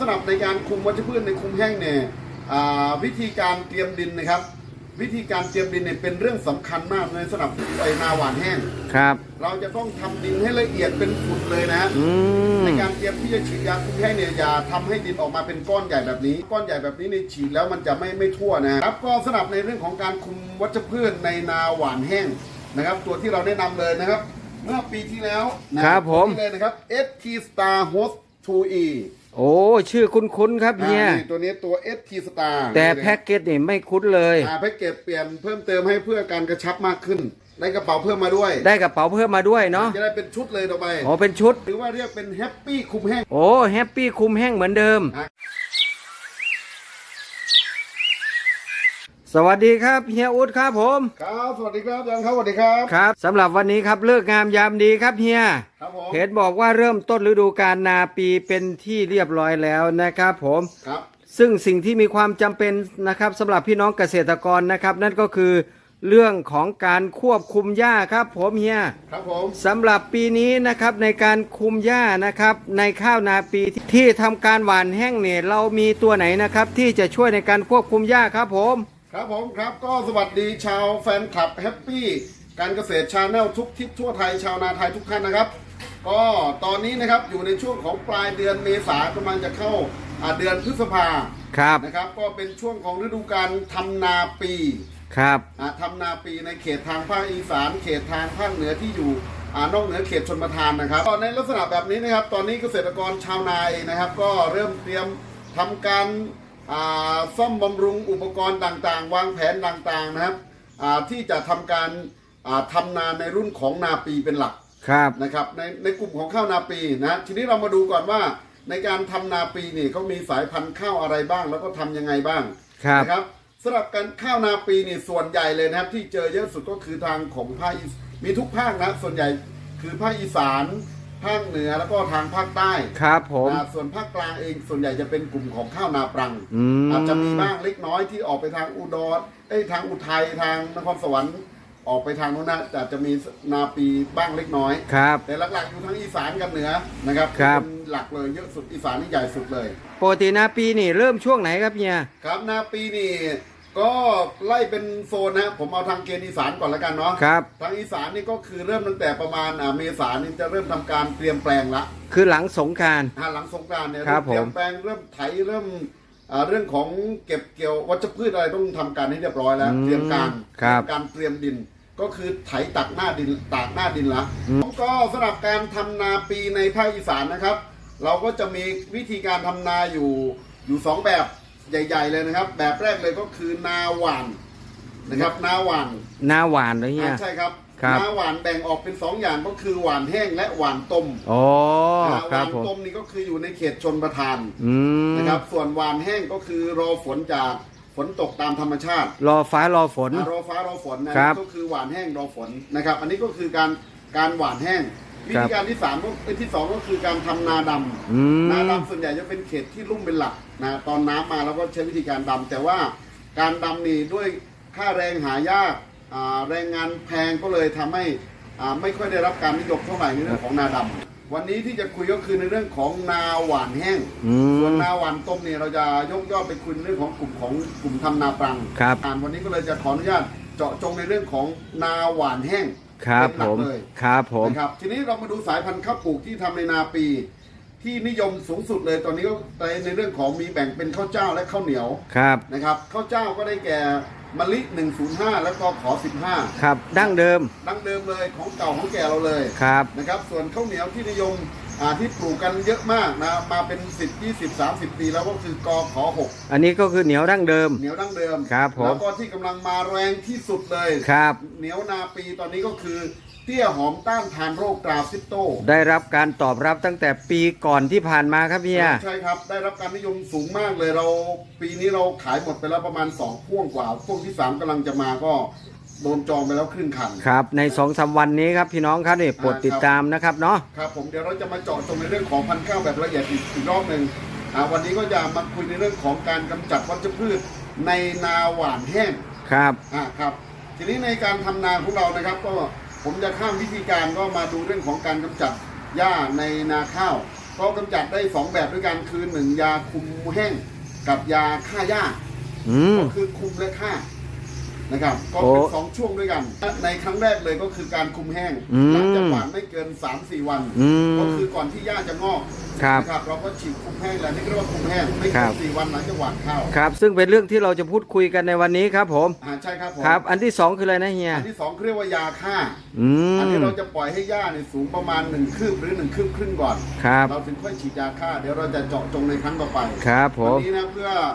สำหรับในการคุมวัชพืชในคุมแห้งเนี่ยอ่าวิธีการเตรียมดินนะครับ วิธีการเตรียมดินเนี่ยเป็นเรื่องสำคัญมากในสำหรับไอนาหวานแห้งครับ เราจะต้องทำดินให้ละเอียดเป็นฝุ่นเลยนะอืมในการเตรียมที่จะฉีดยาคุมแห้งเนี่ยอย่าทำให้ดินออกมาเป็นก้อนใหญ่แบบนี้ ก้อนใหญ่แบบนี้ในยฉีดแล้วมันจะไม่ไม่ทั่วนะครับก็สำหรับในเรื่องของการคุมวัชพืชในนาหวานแห้งนะครับ ตัวที่เราแนะนำเลยนะครับ เมื่อปีที่แล้วนะครับผมตัวนี้เลยนะครับ ST Star Host 2E โอ้ชื่อคุ้นๆครับเฮียอ่านี่ตัวนี้ตัว ST Star แต่แพ็กเกจนี่ไม่คุ้นเลย อ่าแพ็กเกจเปลี่ยนเพิ่มเติมให้เพื่อการกระชับมากขึ้น ได้กระเป๋าเพิ่มมาด้วยได้กระเป๋าเพิ่มมาด้วยเนาะจะได้เป็นชุดเลยต่อไป อ๋อเป็นชุด หรือว่าเรียกเป็นแฮปปี้คุมแห้ง โอ้แฮปปี้คุมแห้งเหมือนเดิม อะ สวัสดีครับเฮียอุดครับผม ครับ สวัสดีครับอาจารย์ครับสวัสดีครับ ครับสำหรับวันนี้ครับเลิกงามยามดีครับเฮียครับผมเห็นบอกว่าเริ่มต้นฤดูกาลนาปีเป็นที่เรียบร้อยแล้วนะครับผม ครับ ซึ่งสิ่งที่มีความจำเป็นนะครับสำหรับพี่น้องเกษตรกรนะครับ นั่นก็คือเรื่องของการควบคุมหญ้าครับ ผมเฮียครับผม สำหรับปีนี้นะครับในการคุมหญ้านะครับ ในข้าวนาปีที่ที่ทำการหว่านแห้งเนี่ยเรามีตัวไหนนะครับ ที่จะช่วยในการควบคุมหญ้าครับผม ครับผมครับก็สวัสดีชาวแฟนคลับแฮปปี้การเกษตรชาแนลทุกทิศทั่วไทยชาวนาไทยทุกท่านนะครับ ก็ตอนนี้นะครับอยู่ในช่วงของปลายเดือนเมษากำลังจะเข้าอ่าเดือนพฤษภาครับนะครับ ก็เป็นช่วงของฤดูการทำนาปีครับ อ่าทำนาปีในเขตทางภาคอีสาน เขตทางภาคเหนือที่อยู่อ่านอกเหนือเขตชนประทานนะครับก็ในลักษณะแบบนี้นะครับ ตอนนี้เกษตรกรชาวนาเองนะครับ ก็เริ่มเตรียมทำการอ่า ซ่อมบำรุงอุปกรณ์ต่างๆ วางแผนต่างๆนะครับอ่าที่จะทำการอ่าทำนาในรุ่นของนาปีเป็นหลักครับนะครับในในกลุ่มของข้าวนาปีนะทีนี้เรามาดูก่อนว่าในการทำนาปีนี่เขามีสายพันธุ์ข้าวอะไรบ้าง แล้วก็ทำยังไงบ้างครับนะครับสำหรับการข้าวนาปีนี่ส่วนใหญ่เลยนะครับ ที่เจอเยอะสุดก็คือทางของภาคอีสมีทุกภาคนะส่วนใหญ่คือภาคอีสาน ภาคเหนือแล้วก็ทางภาคใต้ครับผมนะส่วนภาคกลางเองส่วนใหญ่จะเป็นกลุ่มของข้าวนาปรัง อืม อาจจะมีบ้างเล็กน้อยที่ออกไปทางอุดรเอ้ยทางอุทัยทางนครสวรรค์ออกไปทางโน้นนะอาจจะมีนาปีบ้างเล็กน้อย ครับ แต่หลักๆอยู่ทั้งอีสานกับเหนือนะครับครับ เป็นหลักเลยเยอะสุดอีสานนี่ใหญ่สุดเลย ปกตินาปีนี่เริ่มช่วงไหนครับเฮีย ครับนาปีนี่ ก็ไล่เป็นโซนนะผมเอาทางเกณฑ์อีสานก่อนแล้วกันเนาะครับ ทางอีสานนี่ก็คือเริ่มตั้งแต่ประมาณอ่าเมษานี่จะเริ่มทำการเตรียมแปลงละคือหลังสงกราร อ่าหลังสงกรานต์เนี่ยครับเริ่มเตรียผมมแปลงเริ่มไถเริ่มอ่าเรื่องของเก็บเกี่ยววัชพืชอะไรต้องทำการให้เรียบร้อยแล้วเตรียมการครับการเตรียมดิน ก็คือไถตักหน้าดินตากหน้าดินละอืม ก็สำหรับการทำนาปีในภาคอีสานนะครับ เราก็จะมีวิธีการทำนาอยู่อยู่สองแบบ ใหญ่ ๆ เลยนะครับ แบบแรกเลยก็คือนาหวานนะครับ นาหวานนาหวานเลยเฮีย อ่าใช่ครับครับ นาหวานแบ่งออกเป็นสองอย่างก็คือหวานแห้งและหวานต้มโอ้อ่าหครัวาบนผมต้มนี่ก็คืออยู่ในเขตชนประทานอืมนะครับ ส่วนหวานแห้งก็คือรอฝนจากฝนตกตามธรรมชาติ รอฟ้ารอฝน อ่ารอฟ้ารอฝนนะครับ ก็คือหวานแห้งรอฝนนะครับ อันนี้ก็คือการการหวานแห้ง วิครัธีบการที่สามก็เอ้ยที่สองก็คือการทำนาดำอืม นาดำส่วนใหญ่จะเป็นเขตที่ลุ่มเป็นหลักนะตอนน้ำมาแล้วก็ใช้วิธีการดำแต่ว่าการดำนี่ด้วยค่าแรงหายากอ่าแรงงานแพงก็เลยทำให้อ่าไม่ค่อยได้รับการนิยมเท่าไหร่ในเรื่องของนาดำวันนี้ที่จะคุยก็คือในเรื่องของนาหวานแห้ง อืส่วนม นาหวานต้มเนี่ยเราจะยกย่อไปคุยเรื่องของกลุ่มของกลุ่มทำนาปรังครับ อ่านวันนี้ก็เลยจะขออนุญาตเจาะจงในเรื่องของนาหวานแห้ง ครับเป็นหลัผกมเลยครับผม นะครับทีนี้เรามาดูสายพันธุ์ข้าวปลูกที่ทำในนาปี ที่นิยมสูงสุดเลยตอนนี้ก็ในในเรื่องของมีแบ่งเป็นข้าวเจ้าและข้าวเหนียวครับ นะครับข้าวเจ้าก็ได้แก่ มะลิ105 แล้วก็ขอครับ ดั้งเดิม15ดั้งเดิมเลยของเก่าของแก่เราเลยครับนะครับ ส่วนข้าวเหนียวที่นิยมอ่าที่ปลูกกันเยอะมากนะมาเป็น 10 20 30 ปีแล้วก็คือกอขอ6อันนี้ก็คือเหนียวดั้งเดิม เหนียวดั้งเดิมครับผมแล้วก็ที่กำลังมาแรงที่สุดเลยครับ เหนียวนาปีตอนนี้ก็คือเตี้ยหอมต้านทานโรคตราซิปโตได้รับการตอบรับตั้งแต่ปีก่อนที่ผ่านมาครับเฮียใช่ครับ ได้รับการนิยมสูงมากเลยเรา ปีนี้เราขายหมดไปแล้วประมาณ 2 พ่วงกว่า พ่วงที่ 3กำลังจะมาก็โดนจองไปแล้วครึ่งคันครับ ในสองสามวันนี้ครับพี่น้องครับนี่โปรดติดตามนะครับเนาะครับผมเดี๋ยวเราจะมาเจาะจงในเรื่องของพันธุ์ข้าวแบบละเอียดอีกอีกรอบหนึ่งอ่าวันนี้ก็จะมาคุยในเรื่องของการกำจัดวัชพืชในนาหวานแห้งครับอ่าครับ ทีนี้ในการทำนาของเรานะครับก็ ผมจะข้ามวิธีการก็มาดูเรื่องของการกำจัดหญ้าในนาข้าวตก็กำจัดได้สองแบบด้วยกันคือหนึ่งยาคุมแห้งกับยาฆ่าหญ้าอืมก็คือคุมและฆ่า นะครับ ก็โอ้เป็นสองช่วงด้วยกัน ในครั้งแรกเลยก็คือการคุมแห้งอืมหลังจากหวานไม่เกิน 3-4 วัน อืมก็คือก่อนที่หญ้าจะงอกครับนะครับเราก็ฉีดคุมแห้งแล้วนี่ก็เรียกว่าคุมแห้งไม่ครัเกิบ นสี่วันหลังจากหวานข้าวครับ ซึ่งเป็นเรื่องที่เราจะพูดคุยกันในวันนี้ครับผม อ่าใช่ครับผมครับ อันที่สองคืออะไรนะเฮีย อันที่สองเรียกว่ายาฆ่า อือันมนี้เราจะปล่อยให้หญ้าเนี่ยสูงประมาณหนึ่งคืบหรือหนึ่งคืบครึ่งก่อน ครับ เราถึงค่อยฉีดยาฆ่า เดี๋ยวเราจะเจาะจงในครั้งต่อไปครับผวัมนี้นะเพื่ออ่า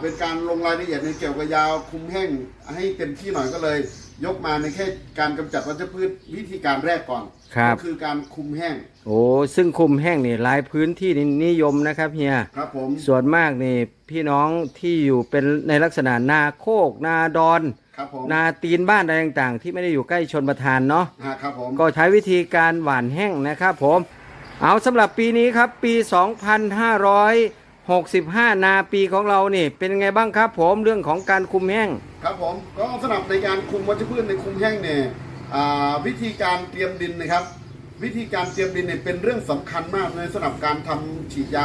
เป็นการลงรายละเอียดในเกี่ยวกับยาคุมแห้งให้เต็มที่หน่อยก็เลย ยกมาในแค่การกำจัดวัชพืชวิธีการแรกก่อนครับ ก็คือการคุมแห้ง โอ้ซึ่งคุมแห้งนี่หลายพื้นที่นี่นิยมนะครับเฮียครับผมส่วนมากนี่พี่น้องที่อยู่เป็นในลักษณะนาโคกนาดอน ครับผมนาตีนบ้านอะไรต่างๆ ที่ไม่ได้อยู่ใกล้ชนประทานเนาะฮะครับผมก็ใช้วิธีการหว่านแห้งนะครับผม เอาสำหรับปีนี้ครับปี 65 นาปีของเรานี่ เป็นไงบ้างครับผมเรื่องของการคุมแห้ง ครับผมก็สำหรับในการคุมวัชพืชในคุมแห้งเนี่ยอ่าวิธีการเตรียมดินนะครับ วิธีการเตรียมดินเนี่ยเป็นเรื่องสำคัญมากในสำหรับการทำฉีดยา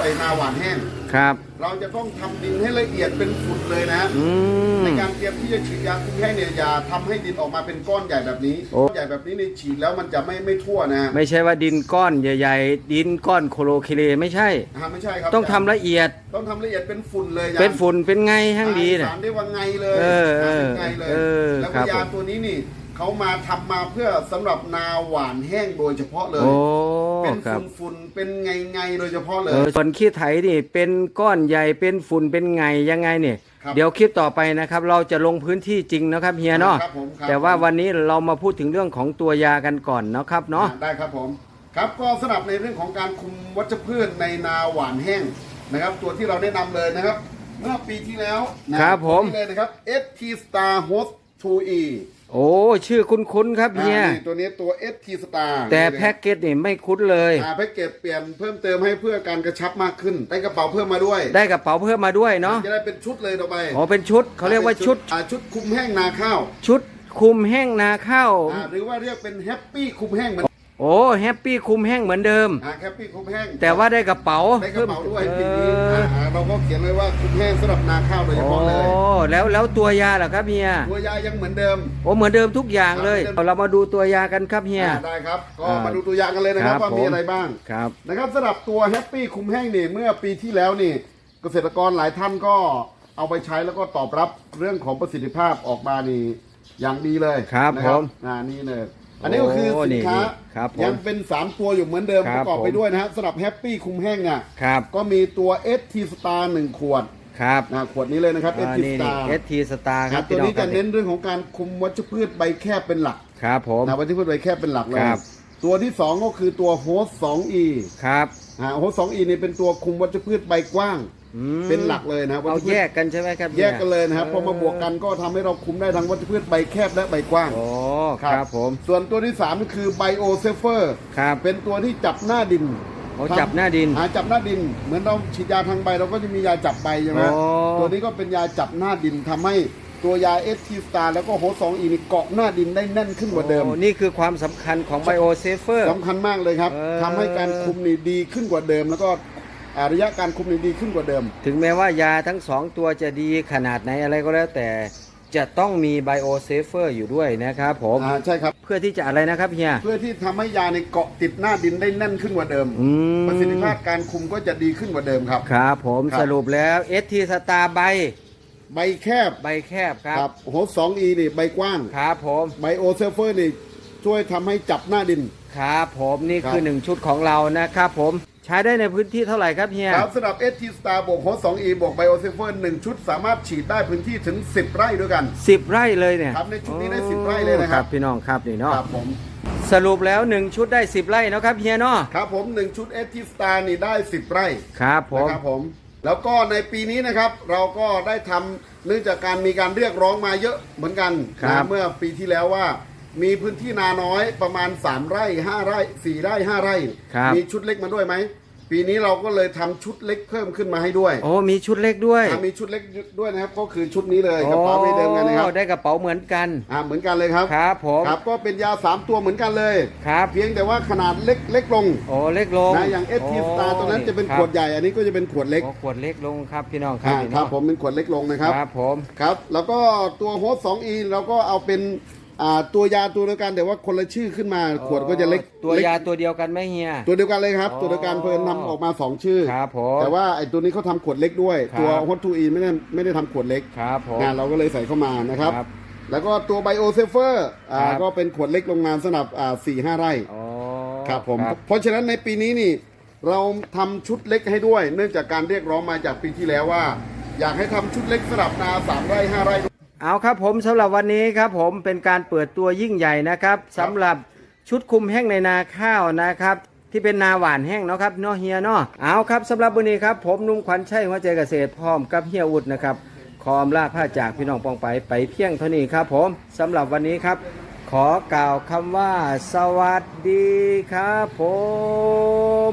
ไอนาหวานแห้ง ครับ เราจะต้องทำดินให้ละเอียดเป็นฝุ่นเลยนะ อืม ในการเตรียมที่จะฉีดยาคุมแห้งเนี่ยอย่าทำให้ดินออกมาเป็นก้อนใหญ่แบบนี้โอ้ใหญ่แบบนี้ในยฉีดแล้วมันจะไม่ไม่ทั่วนะไม่ใช่ว่าดินก้อนใหญ่ ๆ ดินก้อนโคโลเคเลไม่ใช่ ฮะไม่ใช่ครับต้องทำละเอียด ต้องทำละเอียดเป็นฝุ่นเลยอาจารย์เป็นฝุ่นเป็นไงห้างดีอ่เนี่ยสารได้ว่าไงเลยเออเออเป็นไงเลยเออแล้วครัก็บยาตัวนี้นี่ เขามาทำมาเพื่อสำหรับนาหวานแห้งโดยเฉพาะเลย โอ้เป็นครับ ฝุ่นๆเป็นไงไงๆโดยเฉพาะเลเอย อส่วนขี้ไถนี่เป็นก้อนใหญ่เป็นฝุ่นเป็นไงยังไงเนี่ยครับเดี๋ยวคลิปต่อไปนะครับ เราจะลงพื้นที่จริงนะครับเฮียเนาะครับผมครับ แต่ว่าวันนี้เรามาพูดถึงเรื่องของตัวยากันก่อนนะครับเนาะอ่ได้ครับผมครับก็สำหรับในเรื่องของการคุมวัชพืชในนาหวานแห้งนะครับ ตัวที่เราแนะนำเลยนะครับ เมื่อปีที่แล้วนะครับผมตัวนี้เลยนะครับ ST Star Host 2E โอ้ชื่อคุ้นๆครับเฮียอ่านี่ตัวนี้ตัว ST Star แต่แพ็กเกจนี่ไม่คุ้นเลย อ่าแพ็กเกจเปลี่ยนเพิ่มเติมให้เพื่อการกระชับมากขึ้นได้กระเป๋าเพิ่มมาด้วยได้กระเป๋าเพิ่มมาด้วยเนาะจะได้เป็นชุดเลยต่อไปอ๋อเป็นชุดเขาเรียกว่าชุด อ่าชุดคุมแห้งนาข้าวชุดคุมแห้งนาข้าว อ่าหรือว่าเรียกเป็นแฮปปี้คุมแห้งเหมือน โอ้แฮปปี้คุมแห้งเหมือนเดิม อ่าแฮปปี้คุมแห้งแต่ว่าได้กระเป๋าได้กระเป๋าด้วยเอปีนี้ออ่าเราก็เขียนไว้ว่าคุมแห้งสำหรับนาข้าวโดยเฉโอ้พาะเลยแล้วแล้วตัวยาล่ะครับเฮียตัวยายังเหมือนเดิม โอ้เหมือนเดิมทุกอย่างเลยครับ เรามาดูตัวยากันครับเฮีย อ่าได้ครับ ก็อ่ามมาดูตัวอย่างกันเลยนะครับครับว่ามีผมอะไรบ้าง ครับ นะครับสำหรับตัวแฮปปี้คุมแห้งนี่เมื่อปีที่แล้วนี่เกษตรกรหลายท่านก็เอาไปใช้แล้วก็ตอบรับเรื่องของประสิทธิภาพออกมานี่อย่างดีเลยครับนะผม อ่านี่เลย อันนี้ก็คือโอ้สินค้านี่ครับผมยังเป็น 3 ตัวอยู่เหมือนเดิมคปรับระกอบไปผม ด้วยนะฮะสำหรับแฮปปี้คุมแห้งเนี่ยครับก็มีตัว ST Star 1 ขวดครับนะขวดนี้เลยนะครับ อ่า ST นี่ Star เอสทีสตาร์คครัรับบตัวนี้ครัจะเน้นเรื่องของการคุมวัชพืชใบแคบเป็นหลักครับผม นะวัชพืชใบแคบเป็นหลักเลยครับ ตัวที่สองก็คือตัวโฮส 2E ครับอ่าโฮส 2E นี่เป็นตัวคุมวัชพืชใบกว้างอื มเป็นหลักเลยนะครับเอาวัชพืช แยกกันใช่ไหมครับแยกกันเลยนะครับออพอมาบวกกันก็ทำให้เราคุมได้ทั้งวัชพืชใบแคบและใบกว้างโอ้ครับผมส่วนตัวที่สามก็คือไบโอเซฟเฟอร์ครับเป็นตัวที่จับหน้าดินโอ้จับหน้าดิน หาจับหน้าดิน เหมือนเราฉีดยาทางใบเราก็จะมียาจับใบใช่ไหมอ๋อ ตัวนี้ก็เป็นยาจับหน้าดินทำให้ตัวยาเอสทีสตาร์แล้วก็โฮสองอีนี่เกาะหน้าดินได้แน่นขึ้นกว่าเดิม โอ้นี่คือความสำคัญของไบโอเซฟเฟอร์ สำคัญมากเลยครับเออ ทำให้การคุมนี่ดีขึ้นกว่าเดิม แล้วก็อ่า ระยะการคุมนี่ดีขึ้นกว่าเดิม ถึงแม้ว่ายาทั้งสองตัวจะดีขนาดไหนอะไรก็แล้วแต่จะต้องมีไบโอเซฟเฟอร์อยู่ด้วยนะครับผมอ่าใช่ครับ เพื่อที่จะอะไรนะครับเฮีย เพื่อที่ทำให้ยาในเกาะติดหน้าดินได้แน่นขึ้นกว่าเดิม อืม ประสิทธิภาพการคุมก็จะดีขึ้นกว่าเดิมครับ ครับผมครับ สรุปแล้วเอสทีสตาร์ใบใบแคบใบแคบครับครับโฮสองอีนี่ใบกว้าง ครับผมไบโอเซฟเฟอร์นี่ช่วยทำให้จับหน้าดิน ครับผมนี่ครับคือหนึ่งชุดของเรานะครับผม ใช้ได้ในพื้นที่เท่าไหร่ครับเฮีย ครับสำหรับ ST Star บวกโฮส2 E บวกไบโอเซฟเฟอร์1ชุดสามารถฉีดได้พื้นที่ถึง 10 ไร่ด้วยกันสิบไร่เลยเนี่ยครับในชุดนี้ได้10ไร่เลยนะครับ พี่น้องครับนี่เนาะครับผมสรุปแล้วหนึ่งชุดได้สิบไร่เนาะครับเฮียเนาะครับผม 1 ชุด ST Star นี่ได้ 10 ไร่ครับผมนะครับผม แล้วก็ในปีนี้นะครับเราก็ได้ทำเนื่องจากการมีการเรียกร้องมาเยอะเหมือนกันครับ นะเมื่อปีที่แล้วว่า มีพื้นที่นาน้อยประมาณ 3 ไร่ 5 ไร่ 4 ไร่ 5 ไร่ ครับ มีชุดเล็กมาด้วยไหม ปีนี้เราก็เลยทำชุดเล็กเพิ่มขึ้นมาให้ด้วยโอ้มีชุดเล็กด้วยอ่ามีชุดเล็กด้วยนะครับ ก็คือชุดนี้เลยกระเป๋าใบเดิมกันนะครับ โอ้ได้กระเป๋าเหมือนกัน อ่าเหมือนกันเลยครับ ครับผมครับก็เป็นยาสามตัวเหมือนกันเลย ครับเพียงแต่ว่าขนาดเล็กเล็กลงโอ้เล็กลงนะอย่างเอสทีสตาร์ตัวนั้นจะเป็นขวดใหญ่ อันนี้ก็จะเป็นขวดเล็กโอ้ขวดเล็กลงครับพี่น้องครับอ่าพี่คน้รัอบงผมเป็นขวดเล็กลงนะครับ ครับผม ครับ แล้วก็ตัวโฮสต์ 2E เราก็เอาเป็น อ่าตัวยาตัวเดียวกันแต่ว่าคนละชื่อขึ้นมาขวดก็จะเล็กตัวเล็กยาตัวเดียวกันไหมเฮีย ตัวเดียวกันเลยครับอ๋อตัวเดียวกันเพิ่นทำออกมา2ชื่อ ครับผมแต่ว่าไอ้ตัวนี้เขาทำขวดเล็กด้วยครับตัวโฮสต์ 2E ไม่ได้ไม่ได้ทำขวดเล็กครับผมนะเราก็เลยใส่เข้ามานะครับ ครับ แล้วก็ตัวไบโอเซฟเฟอร์อ่าครับ ก็เป็นขวดเล็กโรงงานสำหรับอ่าสี่ห้าไร่ อ๋อครับผมเพราะฉะนั้นในปีนี้นี่เราทำชุดเล็กให้ด้วย เนื่องจากการเรียกร้องมาจากปีที่แล้วว่า อยากให้ทำชุดเล็กสำหรับนาสามไร่ห้าไร่ เอาครับผมสำหรับวันนี้ครับผมเป็นการเปิดตัวยิ่งใหญ่นะครับสำหรับชุดคุมแห้งในนาข้าวนะครับ ที่เป็นนาหวานแห้งเนาะครับเนาะเฮียเนาะเอาครับสำหรับวันนี้ครับผมนุ่มขวัญชัยหัวใจเกษตรพร้อมกับเฮียอุดนะครับขออำลาผ้าจากพี่น้องปองไปไปเพียงเท่านี้ครับผมสำหรับวันนี้ครับ ขอกล่าวคำว่า สวัสดีครับผม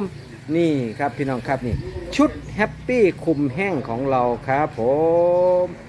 นี่ครับพี่น้องครับนี่ ชุดแฮปปี้คุมแห้งของเราครับผม